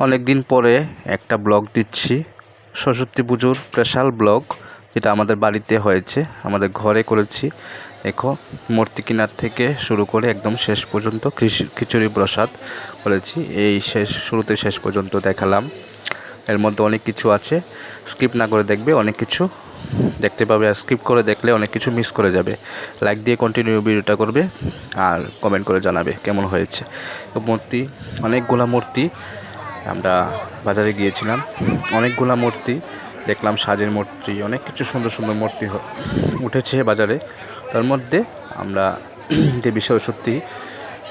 অনেক দিন পরে একটা ব্লগ দিচ্ছি। সরস্বতী পুজোর স্পেশাল ব্লগ, যেটা আমাদের বাড়িতে হয়েছে, আমাদের ঘরে করেছি। দেখো, মূর্তি কেনার থেকে শুরু করে একদম শেষ পর্যন্ত খিচু- খিচুড়ি প্রসাদ করেছি। এই শেষ শুরুতে শেষ পর্যন্ত দেখালাম। এর মধ্যে অনেক কিছু আছে। স্কিপ না করে দেখবে, অনেক কিছু দেখতে পাবে। আর স্কিপ করে দেখলে অনেক কিছু মিস করে যাবে। লাইক দিয়ে কন্টিনিউ ভিডিওটা করবে আর কমেন্ট করে জানাবে কেমন হয়েছে। মূর্তি অনেকগুলা মূর্তি আমরা বাজারে গিয়েছিলাম। অনেকগুলা মূর্তি, দেখলাম সাজের মূর্তি, অনেক কিছু সুন্দর সুন্দর মূর্তি উঠেছে বাজারে। তার মধ্যে আমরা দেবী সরস্বতী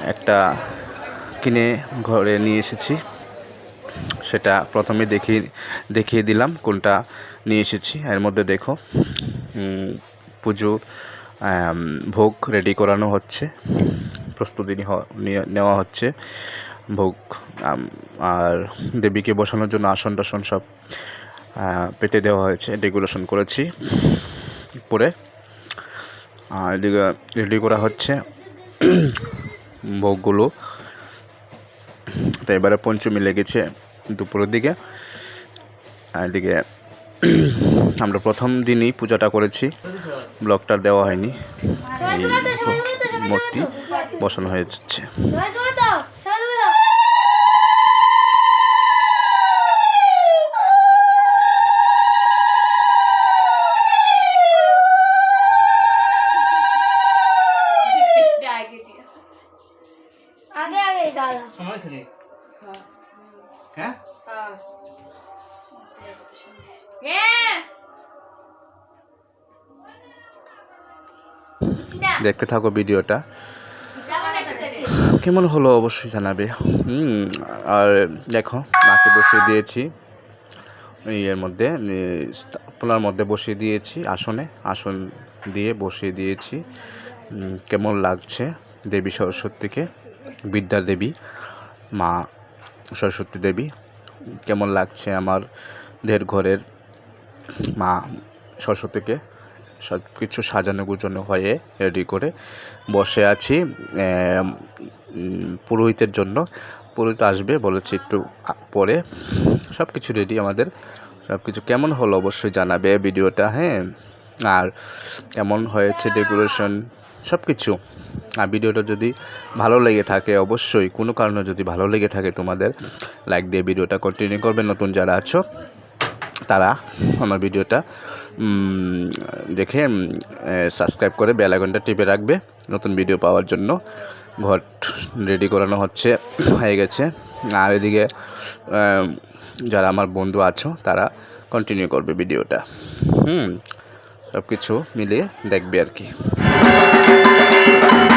একটা কিনে ঘরে নিয়ে এসেছি। সেটা প্রথমে দেখিয়ে দেখিয়ে দিলাম কোনটা নিয়ে এসেছি। এর মধ্যে দেখো পুজোর ভোগ রেডি করানো হচ্ছে। প্রস্তুতি নেওয়া হচ্ছে। ভোগ আর দেবীকে বসানোর জন্য আসন টাসন সব পেতে দেওয়া হয়েছে। ডেকোরেশন করেছি পরে আর এদিকে রেডি করা হচ্ছে ভোগগুলো। তো এবারে পঞ্চমী লেগেছে দুপুরের দিকে। আর এদিকে আমরা প্রথম দিনই পূজাটা করেছি। ব্লকটা দেওয়া হয়নি। এই মূর্তি বসানো হয়েছে। আগে আগে দাদা সময় ছিল হ্যাঁ। দেখতে থাকো ভিডিওটা। কেমন হলো অবশ্যই জানাবে। হুম আর দেখো মাকে বসিয়ে দিয়েছি। ইয়ের মধ্যে পোলার মধ্যে বসিয়ে দিয়েছি আসনে আসন দিয়ে বসিয়ে দিয়েছি। কেমন লাগছে দেবী সরস্বতীকে? বিদ্যা দেবী, মা সরস্বতী দেবী। কেমন লাগছে আমার দের ঘরের মা সরস্বতীকে? সব কিছু সাজানো গুছানো হয়ে রেডি করে বসে আছি পুরোহিতের জন্য। পুরোহিত আসবে বলেছে একটু পরে। সব কিছু রেডি আমাদের। সব কিছু কেমন হলো অবশ্যই জানাবে ভিডিওটা হ্যাঁ? আর কেমন হয়েছে ডেকোরেশন সব কিছু আর ভিডিওটা যদি ভালো লেগে থাকে, অবশ্যই কোনো কারণে যদি ভালো লেগে থাকে তোমাদের লাইক দিয়ে ভিডিওটা কন্টিনিউ করবে। নতুন যারা আছো, তারা আমার ভিডিওটা দেখে সাবস্ক্রাইব করে বেল আইকনটা টিপে রাখবে। নতুন ভিডিও পাওয়ার জন্য ঘর রেডি করানো হচ্ছে, হয়ে গেছে। আর এদিকে যারা আমার বন্ধু আছো, তারা কন্টিনিউ করবে ভিডিওটা। হুম সব কিছু মিলিয়ে দেখবে আর কি। thank you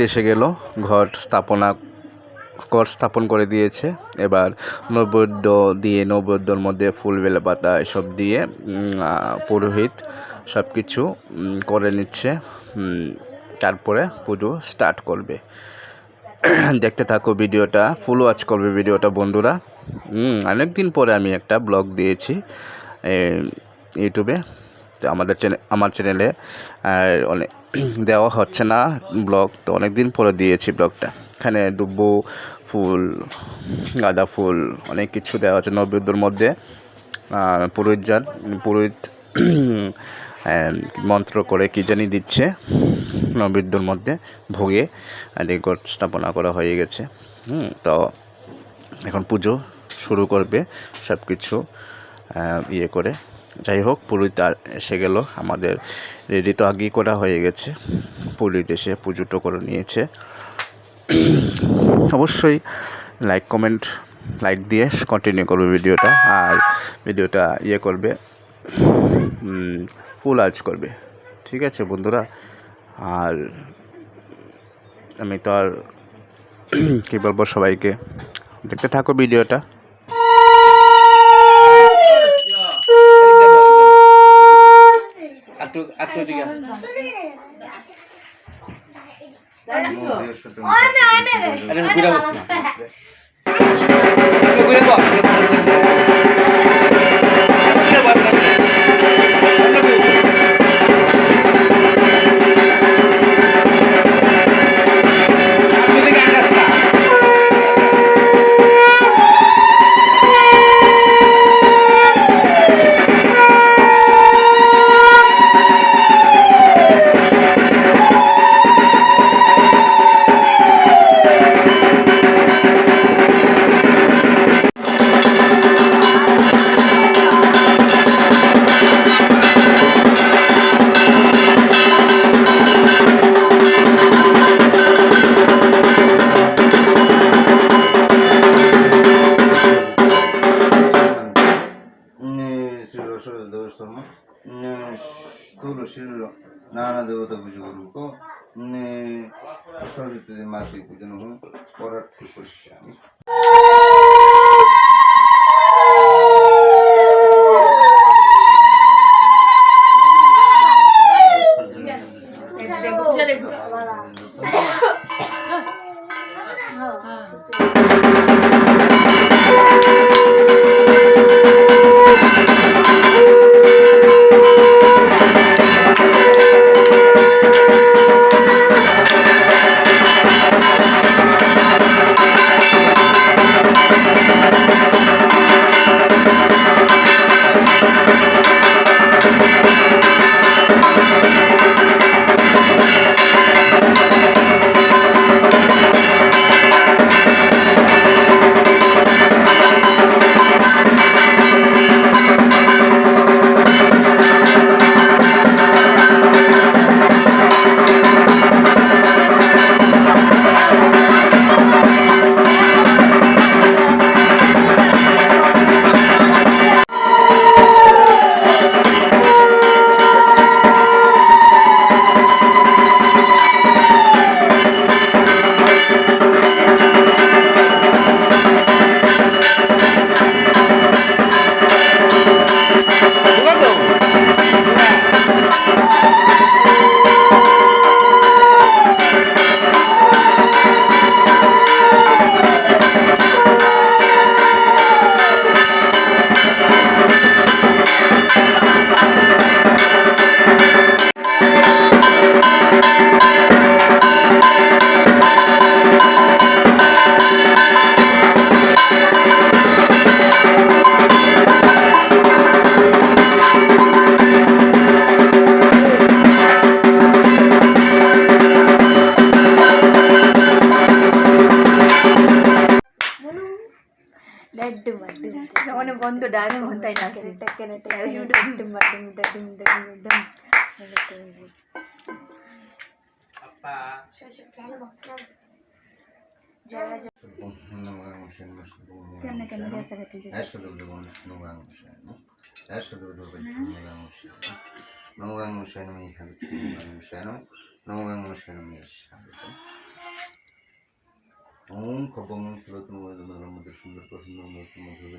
পুরোহিত এসে গেল, ঘর স্থাপনা, ঘর স্থাপন করে দিয়েছে। এবার নৈবেদ্য দিয়ে নৈবেদ্যর মধ্যে ফুল বেলে পাতা এসব দিয়ে পুরোহিত সব কিছু করে নিচ্ছে। তারপরে পুজো স্টার্ট করবে। দেখতে থাকো ভিডিওটা ফুল ওয়াচ করবে ভিডিওটা বন্ধুরা। অনেক দিন পরে আমি একটা ব্লগ দিয়েছি ইউটিউবে। আমাদের চ্যানেল আমার চ্যানেলে অনেক দেওয়া হচ্ছে না ব্লগ তো অনেক দিন পরে দিয়েছি ব্লগটা এখানে দুব্বু ফুল, গাঁদা ফুল, অনেক কিছু দেওয়া হচ্ছে নৈবেদ্যর মধ্যে। পুরোহিত যান, পুরোহিত মন্ত্র করে কী জানি দিচ্ছে নৈবেদ্যর মধ্যে, ভোগে রেকর্ড স্থাপনা করা হয়ে গেছে। তো এখন পুজো শুরু করবে সব কিছু ইয়ে করে। যাই হোক পুরীত এসে গেল। আমাদের রেডি তো আগেই করা হয়ে গেছে। পুরীত এসে পুজোটা করে নিয়েছে। অবশ্যই লাইক কমেন্ট লাইক দিয়ে কন্টিনিউ করবে ভিডিওটা। আর ভিডিওটা ইয়ে করবে ফুল আজ করবে। ঠিক আছে বন্ধুরা? আর আমি তো আর, কী বলব সবাইকে? দেখতে থাকো ভিডিওটা। আটু আটু দিকে আরে ঘুরে বস না ঘুরে বস ಶ್ರೀ ದೋಷಮ ಸ್ಥೂಲ ಶೀಲ ನಾನಾ ದೇವತಾ ಪೂಜೆ ಗುರುಕೋ ಸರಸ್ವತಿ ಮಾತೆ ಪೂಜೆ ಹೋರಾಟ ಪುರುಷ దాని ఉంటాయి నాసి কেমনে কেমনে গেছে నమగంగు శరణం ఈశ్వరం శరణం నమగంగు శరణం ఈశ్వరం ఓం కబ్బం శ్లోకం వదన మధుర సుందర ప్రసన్న మధుర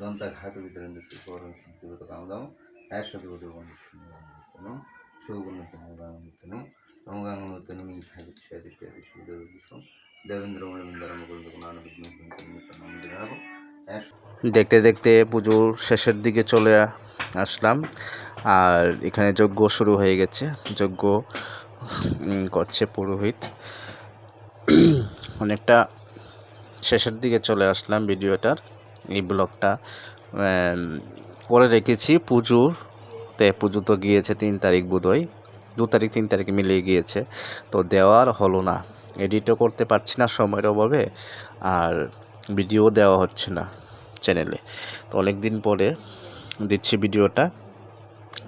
দন্তা ঘাত বিতরণ দিচ্ছে পরম শুদ্ধিগত কামদাম এক সদগত বন্ধন সৌগুণত মগাঙ্গতনু মগাঙ্গতনু মি ভাবিত স্বাদিষ্ট সুবিধা বিষ্ণু, দেবেন্দ্র এক দেখতে দেখতে পুজোর শেষের দিকে চলে আসলাম, আর এখানে যজ্ঞ শুরু হয়ে গেছে, যজ্ঞ করছে পুরোহিত। অনেকটা শেষের দিকে চলে আসলাম ভিডিওটার। এই ব্লগটা করে রেখেছি। পুজোর তে পুজো তো গিয়েছে তিন তারিখ বোধহয়। দু তারিখ, তিন তারিখ মিলিয়ে গিয়েছে। তো দেওয়ার হলো না। এডিটও করতে পারছি না সময়ের অভাবে, আর ভিডিও দেওয়া হচ্ছে না চ্যানেলে তো অনেক দিন পরে দিচ্ছি ভিডিওটা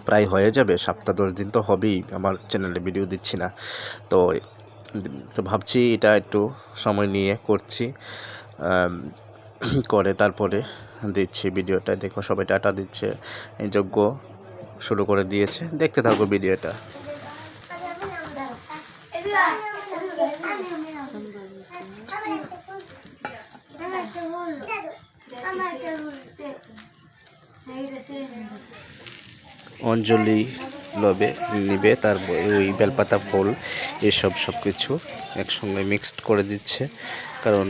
প্রায় হয়ে যাবে, সপ্তাহ দশ দিন তো হবেই, আমার চ্যানেলে ভিডিও দিচ্ছি না। তো তো ভাবছি এটা একটু সময় নিয়ে করছি। করে, তারপরে দিচ্ছি ভিডিওটা। দেখো সবাই টাটা দিচ্ছে, এই যজ্ঞ শুরু করে দিয়েছে। দেখতে থাকো ভিডিওটা। অঞ্জলি লবে নিবে তারপর ওই বেলপাতা, ফুল, এসব সব কিছু একসঙ্গে মিক্সড করে দিচ্ছে। কারণ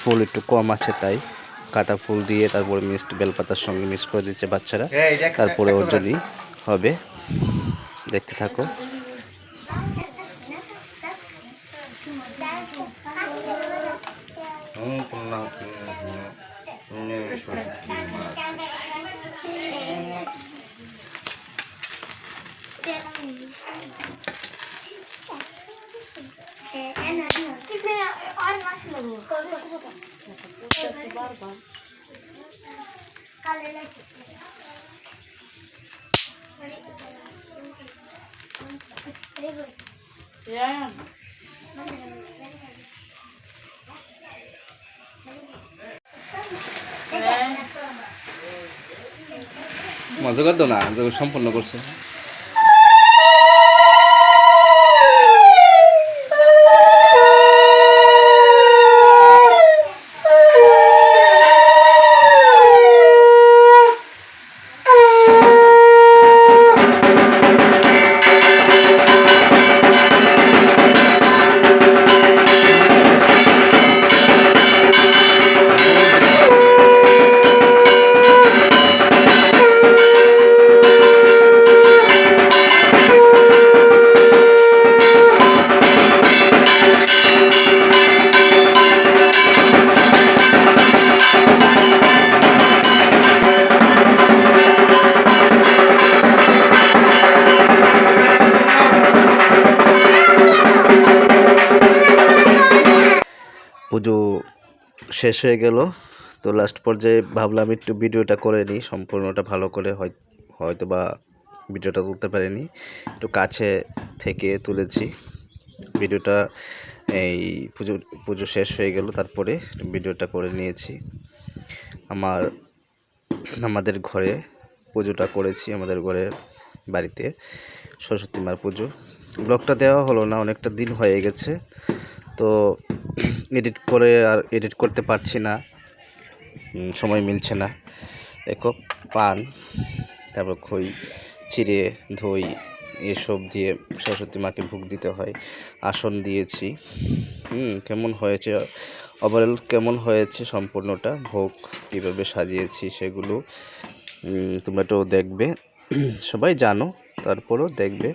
ফুল একটু কম আছে তাই। কাঁটা ফুল দিয়ে তারপরে মিক্সড বেলপাতার সঙ্গে মিক্স করে দিচ্ছে বাচ্চারা। তারপরে অঞ্জলি হবে। দেখতে থাকো। মজা করতো না সম্পূর্ণ করছে। শেষ হয়ে গেল। তো লাস্ট পর্যায়ে ভাবলাম একটু ভিডিওটা করে নিই। সম্পূর্ণটা ভালো করে হয় হয়তো বা ভিডিওটা তুলতে পারিনি। একটু কাছে থেকে তুলেছি। ভিডিওটা এই পুজো পুজো শেষ হয়ে গেল, তারপরে ভিডিওটা করে নিয়েছি। আমার, আমাদের ঘরে পুজোটা করেছি, আমাদের ঘরের বাড়িতে সরস্বতী মার পুজো। ব্লগটা দেওয়া হলো না, অনেকটা দিন হয়ে গেছে। তো এডিট করে আর এডিট করতে পারছি না। সময় মিলছে না। দেখো পান তারপর খই চিড়ে দই এসব দিয়ে সরস্বতী মাকে ভোগ দিতে হয়। আসন দিয়েছি। হুম কেমন হয়েছে? ওভারঅল কেমন হয়েছে সম্পূর্ণটা? ভোগ কীভাবে সাজিয়েছি সেগুলো তোমরা তো দেখবে। সবাই জানো তারপরও দেখবে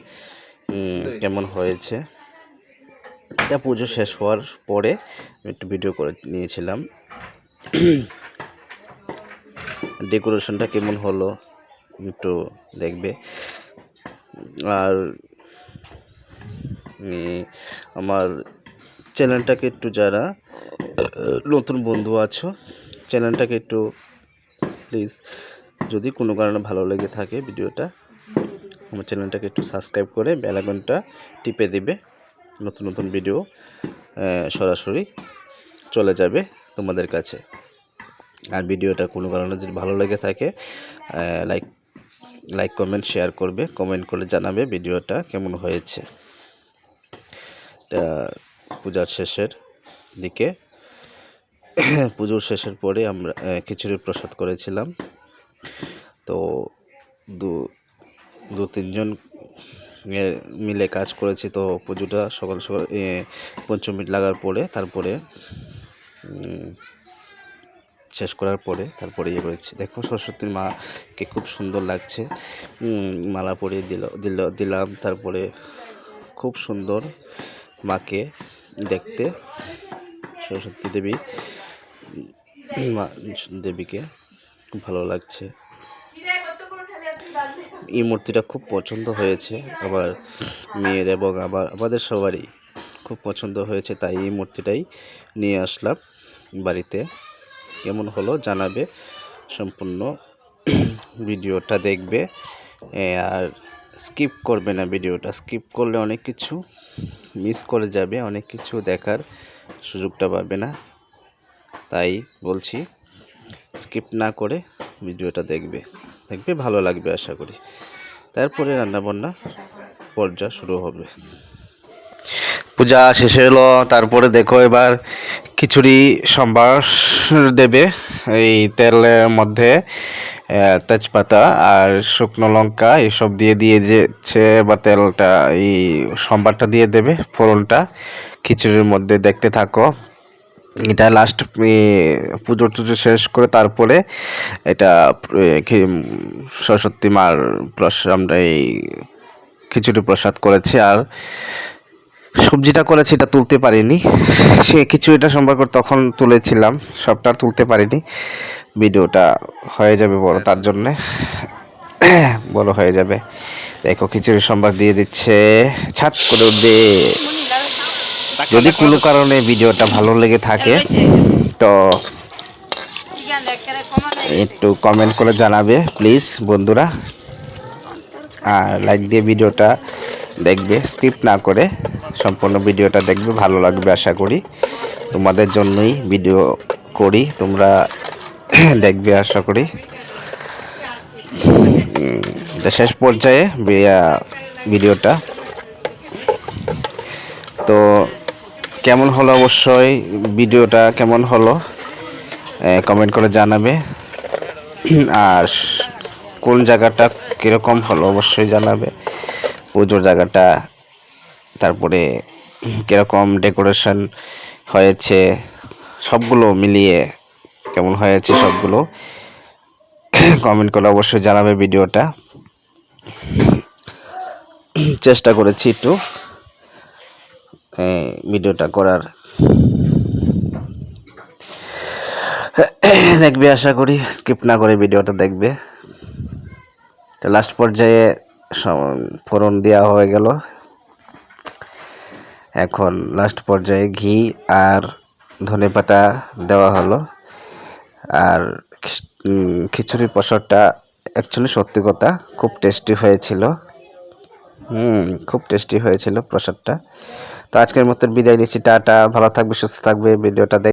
কেমন হয়েছে। এটা পুজো শেষ হওয়ার পরে একটু ভিডিও করে নিয়েছিলাম। ডেকোরেশনটা কেমন হলো একটু দেখবে। আর আমার চ্যানেলটাকে একটু যারা, নতুন বন্ধু আছো চ্যানেলটাকে একটু প্লিজ যদি কোনো কারণে ভালো লেগে থাকে ভিডিওটা আমার চ্যানেলটাকে একটু সাবস্ক্রাইব করে বেল আইকনটা টিপে দেবে। নতুন নতুন ভিডিও সরাসরি চলে যাবে তোমাদের কাছে। আর ভিডিওটা কোনো কারণে যদি ভালো লেগে থাকে লাইক লাইক কমেন্ট শেয়ার করবে কমেন্ট করে জানাবে ভিডিওটা কেমন হয়েছে। পূজার শেষের দিকে, পুজোর শেষের পরে আমরা খিচুড়ি প্রসাদ করেছিলাম। তো দু দু তিনজন মিলে কাজ করেছি তো পুজোটা সকাল সকাল পঞ্চমী লাগার পরে, তারপরে শেষ করার পরে, তারপরে ইয়ে করেছি। দেখো সরস্বতীর মাকে খুব সুন্দর লাগছে। মালা পরিয়ে দিল দিল, দিলাম। তারপরে খুব সুন্দর মাকে দেখতে, সরস্বতী দেবী মা দেবীকে ভালো লাগছে। এই মূর্তিটা খুব পছন্দ হয়েছে। আবার মেয়ের এবং আবার আমাদের সবারই খুব পছন্দ হয়েছে, তাই এই মূর্তিটাই নিয়ে আসলাম বাড়িতে। কেমন হলো জানাবে, সম্পূর্ণ ভিডিওটা দেখবে। আর স্কিপ করবে না ভিডিওটা, স্কিপ করলে অনেক কিছু মিস করে যাবে, অনেক কিছু দেখার সুযোগটা পাবে না। তাই বলছি, স্কিপ না করে ভিডিওটা দেখবে। দেখবে ভালো লাগবে আশা করি। তারপরে রান্নাবান্না পর্যায় শুরু হবে। পূজা শেষ হলো তারপরে দেখো এবার খিচুড়ি সম্ভার দেবে। এই তেলের মধ্যে তেজপাতা আর শুকনো লঙ্কা এসব দিয়ে দিয়ে দিয়েছে, বা তেলটা, এই সম্বারটা দিয়ে দেবে, ফোড়নটা। খিচুড়ির মধ্যে দেখতে থাকো। এটা লাস্ট পুজো টুজো শেষ করে তারপরে এটা সরস্বতী মার আমরা এই খিচুড়ি প্রসাদ করেছি আর সবজিটা করেছি, এটা তুলতে পারিনি। সে খিচুড়িটা সম্পর্ক তখন তুলেছিলাম, সবটা তুলতে পারিনি। ভিডিওটা হয়ে যাবে বড়, তার জন্যে বড় হয়ে যাবে। দেখো খিচুড়ি সম্ভার দিয়ে দিচ্ছে, ছাট করে উঠবে যদি কোনো কারণে ভিডিওটা ভালো লেগে থাকে, তো একটু কমেন্ট করে জানাবে প্লিজ বন্ধুরা। আর লাইক দিয়ে ভিডিওটা দেখবে স্কিপ না করে সম্পূর্ণ ভিডিওটা দেখবে, ভালো লাগবে আশা করি। তোমাদের জন্যই ভিডিও করি, তোমরা দেখবে আশা করি। শেষ পর্যায়ে, ভিডিওটা। তো কেমন হলো অবশ্যই ভিডিওটা কেমন হলো? কমেন্ট করে জানাবে। আর কোন জায়গাটা কীরকম হলো অবশ্যই জানাবে। পুজোর জায়গাটা, তারপরে কীরকম ডেকোরেশন হয়েছে, সবগুলো মিলিয়ে কেমন হয়েছে সবগুলো কমেন্ট করে অবশ্যই জানাবে ভিডিওটা। চেষ্টা করেছি একটু। ভিডিওটা করার। দেখবে আশা করি স্কিপ না করে ভিডিওটা দেখবে। তো লাস্ট পর্যায়ে ফোড়ন দেওয়া হয়ে গেল। এখন লাস্ট পর্যায়ে ঘি আর ধনে পাতা দেওয়া হলো। আর খিচ- উম, খিচুড়ির প্রসাদটা অ্যাকচুয়ালি সত্যি কথা খুব টেস্টি হয়েছিল। হুম খুব টেস্টি হয়েছিল প্রসাদটা তো আজকের মতো বিদায় নিচ্ছি টাটা ভালো থাকবে সুস্থ থাকবে ভিডিওটা দেখ